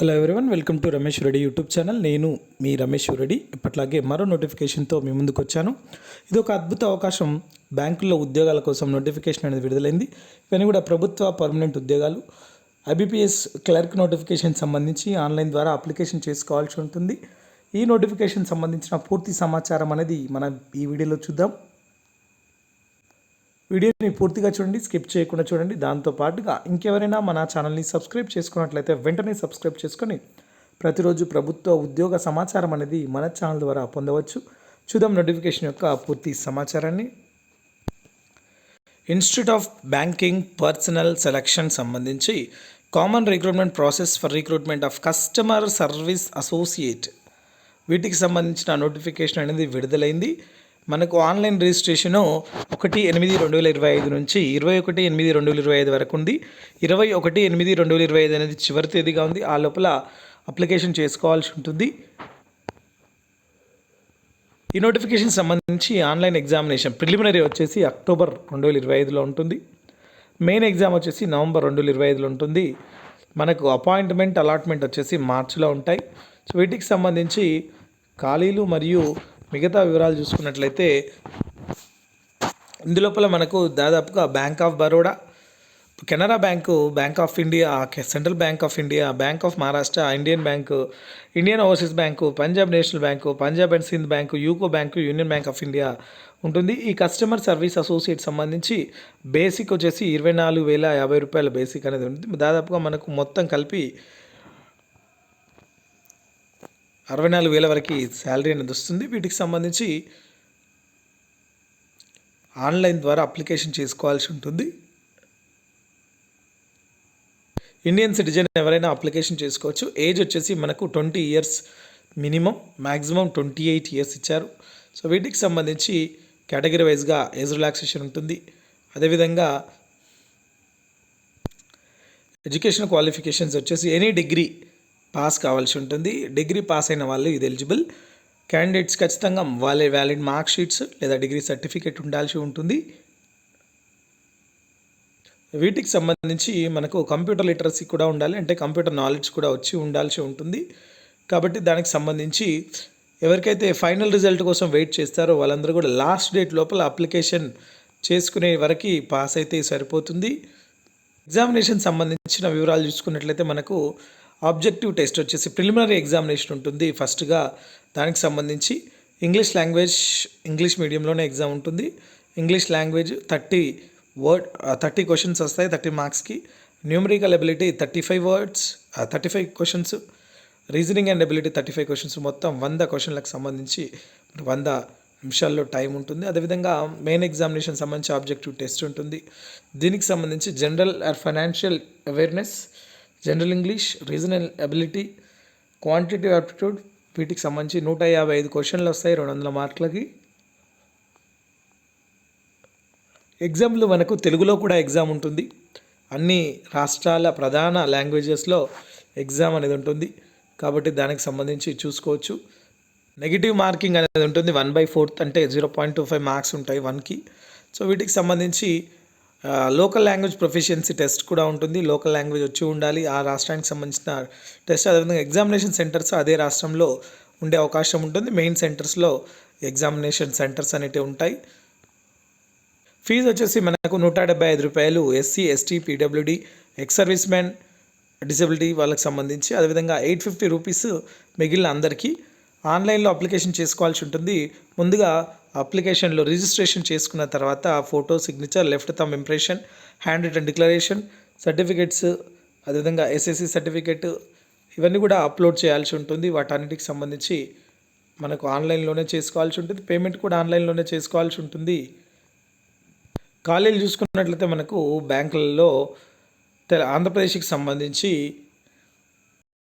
Hello everyone welcome to Ramesh Reddy YouTube channel నేను మీ రమేష్ రెడ్డి ఇప్పట్లాగే మరో నోటిఫికేషన్తో మీ ముందుకు వచ్చాను. ఇది ఒక అద్భుత అవకాశం. బ్యాంకుల్లో ఉద్యోగాల కోసం నోటిఫికేషన్ అనేది విడుదలైంది. ఇవన్నీ కూడా ప్రభుత్వ పర్మనెంట్ ఉద్యోగాలు. ఐబీపీఎస్ క్లర్క్ నోటిఫికేషన్ సంబంధించి ఆన్లైన్ ద్వారా అప్లికేషన్ చేసుకోవాల్సి ఉంటుంది. ఈ నోటిఫికేషన్ సంబంధించిన పూర్తి సమాచారం అనేది మనం ఈ వీడియోలో చూద్దాం. వీడియోని పూర్తిగా చూడండి స్కిప్ చేయకుండా చూడండి. దాంతో పాటుగా ఇంకెవరైనా మన ఛానల్ని సబ్స్క్రైబ్ చేసుకున్నట్లయితే వెంటనే సబ్స్క్రైబ్ చేసుకొని ప్రతిరోజు ప్రభుత్వ ఉద్యోగ సమాచారం అనేది మన ఛానల్ ద్వారా పొందవచ్చు. చూద్దాం నోటిఫికేషన్ యొక్క పూర్తి సమాచారాన్ని. Institute of banking personnel selection సంబంధించి common recruitment process for recruitment of customer service associate. వీటికి సంబంధించిన నోటిఫికేషన్ అనేది విడుదలైంది. మనకు ఆన్లైన్ రిజిస్ట్రేషను ఒకటి ఎనిమిది రెండు వేల ఇరవై ఐదు నుంచి ఇరవై ఒకటి ఎనిమిది రెండు వేల ఇరవై ఐదు వరకు ఉంది. ఇరవై ఒకటి ఎనిమిది రెండు వేల ఇరవై ఐదు అనేది చివరి తేదీగా ఉంది. ఆ లోపల అప్లికేషన్ చేసుకోవాల్సి ఉంటుంది. ఈ నోటిఫికేషన్ సంబంధించి ఆన్లైన్ ఎగ్జామినేషన్ ప్రిలిమినరీ వచ్చేసి అక్టోబర్ రెండు వేల ఇరవై ఐదులో ఉంటుంది. మెయిన్ ఎగ్జామ్ వచ్చేసి నవంబర్ రెండు వేల ఇరవై ఐదులో ఉంటుంది. మనకు అపాయింట్మెంట్ అలాట్మెంట్ వచ్చేసి మార్చిలో ఉంటాయి. సో వీటికి సంబంధించి ఖాళీలు మరియు మిగతా వివరాలు చూసుకున్నట్లయితే ఇందులోపల మనకు దాదాపుగా bank of Baroda Canara bank bank of India central bank of India bank of Maharashtra Indian bank Indian overseas bank Punjab national bank Punjab and Sindh bank UCO bank union bank of India ఉంటుంది. ఈ customer service associate సంబంధించి basic వచ్చేసి ఇరవై నాలుగు వేల యాభై రూపాయల basic అనేది ఉంటుంది. దాదాపుగా మనకు మొత్తం కలిపి అరవై నాలుగు వేల వరకు శాలరీ అనేది వస్తుంది. వీటికి సంబంధించి ఆన్లైన్ ద్వారా అప్లికేషన్ చేసుకోవాల్సి ఉంటుంది. ఇండియన్ సిటిజన్ ఎవరైనా అప్లికేషన్ చేసుకోవచ్చు. ఏజ్ వచ్చేసి మనకు twenty years minimum maximum twenty eight years ఇచ్చారు. సో వీటికి సంబంధించి కేటగిరీ వైజ్గా ఏజ్ రిలాక్సేషన్ ఉంటుంది. అదేవిధంగా ఎడ్యుకేషన్ క్వాలిఫికేషన్స్ వచ్చేసి ఎనీ డిగ్రీ పాస్ కావాల్సి ఉంటుంది. డిగ్రీ పాస్ అయిన వాళ్ళు ఇది ఎలిజిబుల్. క్యాండిడేట్స్ ఖచ్చితంగా వాళ్ళే వ్యాలిడ్ మార్క్ షీట్స్ లేదా డిగ్రీ సర్టిఫికేట్ ఉండాల్సి ఉంటుంది. వీటికి సంబంధించి మనకు కంప్యూటర్ లిటరసీ కూడా ఉండాలి. అంటే కంప్యూటర్ నాలెడ్జ్ కూడా వచ్చి ఉండాల్సి ఉంటుంది. కాబట్టి దానికి సంబంధించి ఎవరికైతే ఫైనల్ రిజల్ట్ కోసం వెయిట్ చేస్తారో వాళ్ళందరూ కూడా లాస్ట్ డేట్ లోపల అప్లికేషన్ చేసుకునే వరకు పాస్ అయితే సరిపోతుంది. ఎగ్జామినేషన్ సంబంధించిన వివరాలు చూసుకున్నట్లయితే మనకు ఆబ్జెక్టివ్ టెస్ట్ వచ్చేసి ప్రిలిమినరీ ఎగ్జామినేషన్ ఉంటుంది. ఫస్ట్గా దానికి సంబంధించి ఇంగ్లీష్ లాంగ్వేజ్ ఇంగ్లీష్ మీడియంలోనే ఎగ్జామ్ ఉంటుంది. English language thirty word thirty questions వస్తాయి థర్టీ మార్క్స్కి. Numerical ability thirty five words thirty five questions. Reasoning and ability thirty five questions మొత్తం వంద క్వశ్చన్లకు సంబంధించి వంద నిమిషాల్లో టైం ఉంటుంది. అదేవిధంగా మెయిన్ ఎగ్జామినేషన్ సంబంధించి ఆబ్జెక్టివ్ టెస్ట్ ఉంటుంది. దీనికి సంబంధించి general or financial awareness general English regional ability quantity aptitude వీటికి సంబంధించి నూట యాభై ఐదు క్వశ్చన్లు వస్తాయి రెండు వందల మార్కులకి. ఎగ్జామ్లు మనకు తెలుగులో కూడా ఎగ్జామ్ ఉంటుంది. అన్ని రాష్ట్రాల ప్రధాన లాంగ్వేజెస్లో ఎగ్జామ్ అనేది ఉంటుంది. కాబట్టి దానికి సంబంధించి చూసుకోవచ్చు. నెగిటివ్ మార్కింగ్ అనేది ఉంటుంది. వన్ బై ఫోర్త్ అంటే zero point two five marks ఉంటాయి వన్కి. సో వీటికి సంబంధించి లోకల్ లాంగ్వేజ్ ప్రొఫిషియన్సీ టెస్ట్ కూడా ఉంటుంది. లోకల్ లాంగ్వేజ్ వచ్చి ఉండాలి. ఆ రాష్ట్రానికి సంబంధించిన టెస్ట్ అదేవిధంగా ఎగ్జామినేషన్ సెంటర్స్ అదే రాష్ట్రంలో ఉండే అవకాశం ఉంటుంది. మెయిన్ సెంటర్స్లో ఎగ్జామినేషన్ సెంటర్స్ అనేవి ఉంటాయి. ఫీజు వచ్చేసి మనకు నూట డెబ్బై ఐదు రూపాయలు SC ST PWD ex service man disability వాళ్ళకి సంబంధించి. అదేవిధంగా ఎయిట్ ఫిఫ్టీ రూపీస్ మిగిలిన అందరికీ ఆన్లైన్లో అప్లికేషన్ చేసుకోవాల్సి ఉంటుంది. ముందుగా అప్లికేషన్లో రిజిస్ట్రేషన్ చేసుకున్న తర్వాత photo signature left thumb impression handwritten declaration certificates అదేవిధంగా ఎస్ఎస్సి సర్టిఫికెట్ ఇవన్నీ కూడా అప్లోడ్ చేయాల్సి ఉంటుంది. వాటన్నిటికి సంబంధించి మనకు ఆన్లైన్లోనే చేసుకోవాల్సి ఉంటుంది. పేమెంట్ కూడా ఆన్లైన్లోనే చేసుకోవాల్సి ఉంటుంది. ఖాళీలు చూసుకున్నట్లయితే మనకు బ్యాంకులలో ఆంధ్రప్రదేశ్కి సంబంధించి